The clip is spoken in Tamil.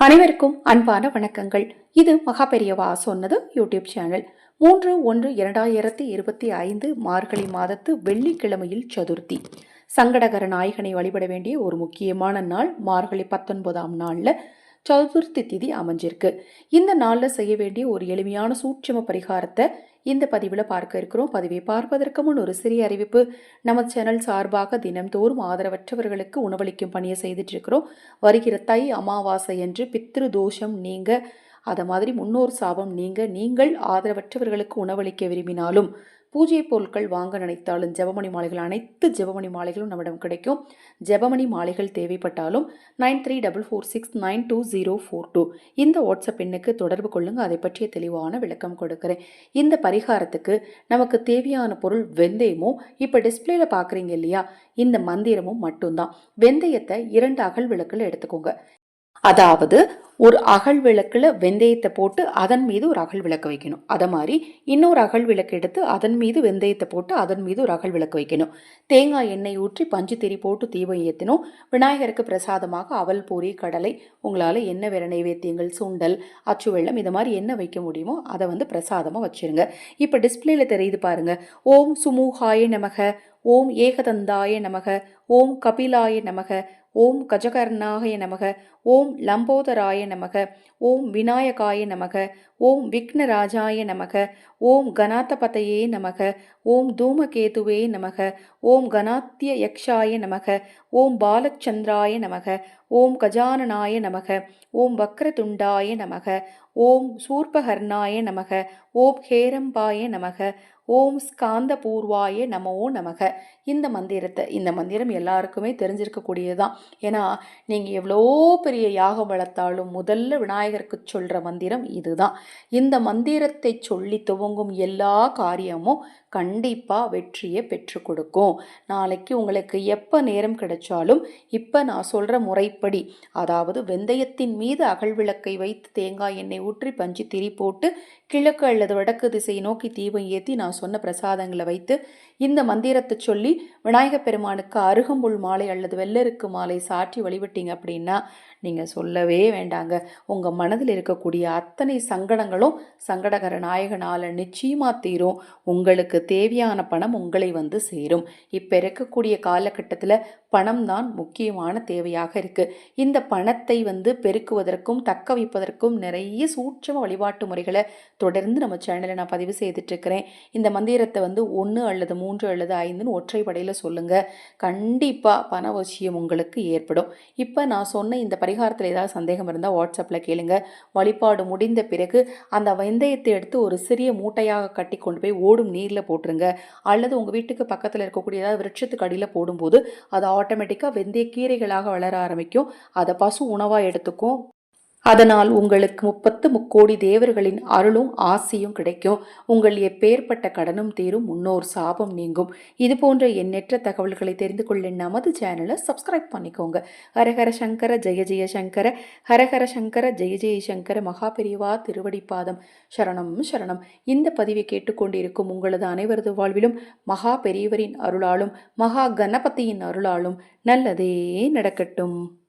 அனைவருக்கும் அன்பான வணக்கங்கள். இது மகாபெரியவா சொன்னது யூடியூப் சேனல். மூன்று ஒன்று இரண்டாயிரத்தி இருபத்தி ஐந்து மார்கழி மாதத்து வெள்ளிக்கிழமையில் சதுர்த்தி. சங்கடகர நாயகனை வழிபட வேண்டிய ஒரு முக்கியமான நாள் மார்கழி பத்தொன்பதாம் நாளில் சதுர்த்தி திதி அமைஞ்சிருக்கு. இந்த நாளில் செய்ய வேண்டிய ஒரு எளிமையான சூட்சம பரிகாரத்தை இந்த பதிவில் பார்க்க இருக்கிறோம். பதிவை பார்ப்பதற்கு முன் ஒரு சிறிய அறிவிப்பு. நம்ம சேனல் சார்பாக தினம்தோறும் ஆதரவற்றவர்களுக்கு உணவளிக்கும் பணியை செய்துட்டு இருக்கிறோம். வருகிற தை அமாவாசை என்று பித்ரு தோஷம் நீங்க அதை மாதிரி முன்னோர் சாபம் நீங்க நீங்கள் ஆதரவற்றவர்களுக்கு உணவளிக்க விரும்பினாலும் பூஜை பொருட்கள் வாங்க நினைத்தாலும் ஜெபமணி மாலைகள் அனைத்து ஜெபமணி மாலைகளும் நம்மிடம் கிடைக்கும். ஜெபமணி மாலைகள் தேவைப்பட்டாலும் nine three double four six nine two zero four two. இந்த வாட்ஸ்அப் எண்ணுக்கு தொடர்பு கொள்ளுங்கள் அதை பற்றிய தெளிவான விளக்கம் கொடுக்குறேன். இந்த பரிகாரத்துக்கு நமக்கு தேவையான பொருள் வெந்தயமும் இப்போ டிஸ்பிளேல பார்க்குறீங்க இல்லையா? இந்த மந்திரமும் மட்டும்தான். வெந்தயத்தை இரண்டு அகல் விளக்கில் எடுத்துக்கோங்க. அதாவது ஒரு அகல் விளக்கில் வெந்தயத்தை போட்டு அதன் மீது ஒரு அகல் விளக்கு வைக்கணும். அதை மாதிரி இன்னொரு அகல் விளக்கு எடுத்து அதன் மீது வெந்தயத்தை போட்டு அதன் மீது ஒரு அகல் விளக்கு வைக்கணும். தேங்காய் எண்ணெய் ஊற்றி பஞ்சு திரி போட்டு தீபம் ஏற்றணும் விநாயகருக்கு பிரசாதமாக அவல் பூரி கடலை உங்களால் என்ன வேற நைவேத்தியங்கள் சுண்டல் அச்சு வெள்ளம் இது மாதிரி என்ன வைக்க முடியுமோ அதை வந்து பிரசாதமாக வச்சிருங்க. இப்போ டிஸ்பிளேல தெரியுது பாருங்க. ஓம் சுமூகாய நமக ஓம் ஏகதந்தாய நமக ஓம் கபிலாய நமக ஓம் கஜகர்ணாய நமக ஓம் லம்போதராய நமக ஓம் விநாயகாய நமக ஓம் விக்னராஜாய நமக ஓம் கணாத்தபதையே நமக ஓம் தூமகேதுவே நமக ஓம் கணாத்திய யக்ஷாய நமக ஓம் பாலச்சந்திராய நமக ஓம் கஜானனாய நமக ஓம் வக்ரதுண்டாய நமக ஓம் சூர்பகர்ணாய நமக ஓம் ஹேரம்பாய நமக ஓம் ஸ்காந்த பூர்வாய நமோ நமக இந்த மந்திரத்தை இந்த மந்திரம் எல்லாருக்குமே தெரிஞ்சிருக்கக்கூடியதுதான் ஏன்னா நீங்கள் எவ்வளோ பெரிய யாகம் வளர்த்தாலும் முதல்ல விநாயகருக்கு சொல்கிற மந்திரம் இதுதான். இந்த மந்திரத்தை சொல்லி துவங்கும் எல்லா காரியமும் கண்டிப்பாக வெற்றியை பெற்று கொடுக்கும். நாளைக்கு உங்களுக்கு எப்போ நேரம் கிடைச்சாலும் இப்போ நான் சொல்கிற முறைப்படி அதாவது வெந்தயத்தின் மீது அகல் விளக்கை வைத்து தேங்காய் எண்ணெய் ஊற்றி பஞ்சு திரி போட்டு கிழக்கு அல்லது வடக்கு திசையை நோக்கி தீபம் ஏற்றி நான் சொன்ன பிரசாதங்களை வைத்து இந்த மந்திரத்தை சொல்லி விநாயகப் பெருமானுக்கு அருகம்புல் மாலை அல்லது வெள்ளருக்கு மாலை சாற்றி வழிபட்டீங்க அப்படின்னா நீங்கள் சொல்லவே வேண்டாங்க. உங்கள் மனதில் இருக்கக்கூடிய அத்தனை சங்கடங்களும் சங்கடகர நாயகனால் நிச்சயமாக தீரும். உங்களுக்கு தேவையான பணம் உங்களை வந்து சேரும். இப்போ இருக்கக்கூடிய காலகட்டத்தில் பணம் தான் முக்கியமான தேவையாக இருக்குது இந்த பணத்தை வந்து பெருக்குவதற்கும் தக்க வைப்பதற்கும் நிறைய சூட்சம வழிபாட்டு முறைகளை தொடர்ந்து நம்ம சேனலில் நான் பதிவு செய்துட்ருக்கிறேன் இந்த மந்திரத்தை வந்து ஒன்று அல்லது மூன்று அல்லது ஐந்துன்னு ஒற்றைப்படையில் சொல்லுங்கள் கண்டிப்பாக பணவசியம் உங்களுக்கு ஏற்படும். இப்போ நான் சொன்ன இந்த பரிகாரத்தில் ஏதாவது சந்தேகம் இருந்தால் வாட்ஸ்அப்பில் கேளுங்க. வழிபாடு முடிந்த பிறகு அந்த வெந்தயத்தை எடுத்து ஒரு சிறிய மூட்டையாக கட்டி கொண்டு போய் ஓடும் நீரில் போட்டுருங்க. அல்லது உங்கள் வீட்டுக்கு பக்கத்தில் இருக்கக்கூடிய ஏதாவது விருட்சத்துக்கு அடியில் போடும்போது அது ஆட்டோமேட்டிக்காக வெந்தய கீரைகளாக வளர ஆரம்பிக்கும். அதை பசு உணவாக எடுத்துக்கும். அதனால் உங்களுக்கு முப்பத்து முக்கோடி தேவர்களின் அருளும் ஆசியும் கிடைக்கும். உங்கள் எப்பேற்பட்ட கடனும் தீரும் முன்னோர் சாபம் நீங்கும். இது போன்ற எண்ணற்ற தகவல்களை தெரிந்து கொள்ள நமது சேனலை சப்ஸ்கிரைப் பண்ணிக்கோங்க. ஹரஹர சங்கர ஜெய ஜெய சங்கர. ஹரஹர சங்கர ஜெய ஜெய சங்கர. மகாபெரிவா திருவடிப்பாதம் சரணம் சரணம். இந்த பதிவை கேட்டுக்கொண்டிருக்கும் உங்களது அனைவரது வாழ்விலும் மகா பெரியவரின் அருளாலும் மகா கணபதியின் அருளாலும் நல்லதே நடக்கட்டும்.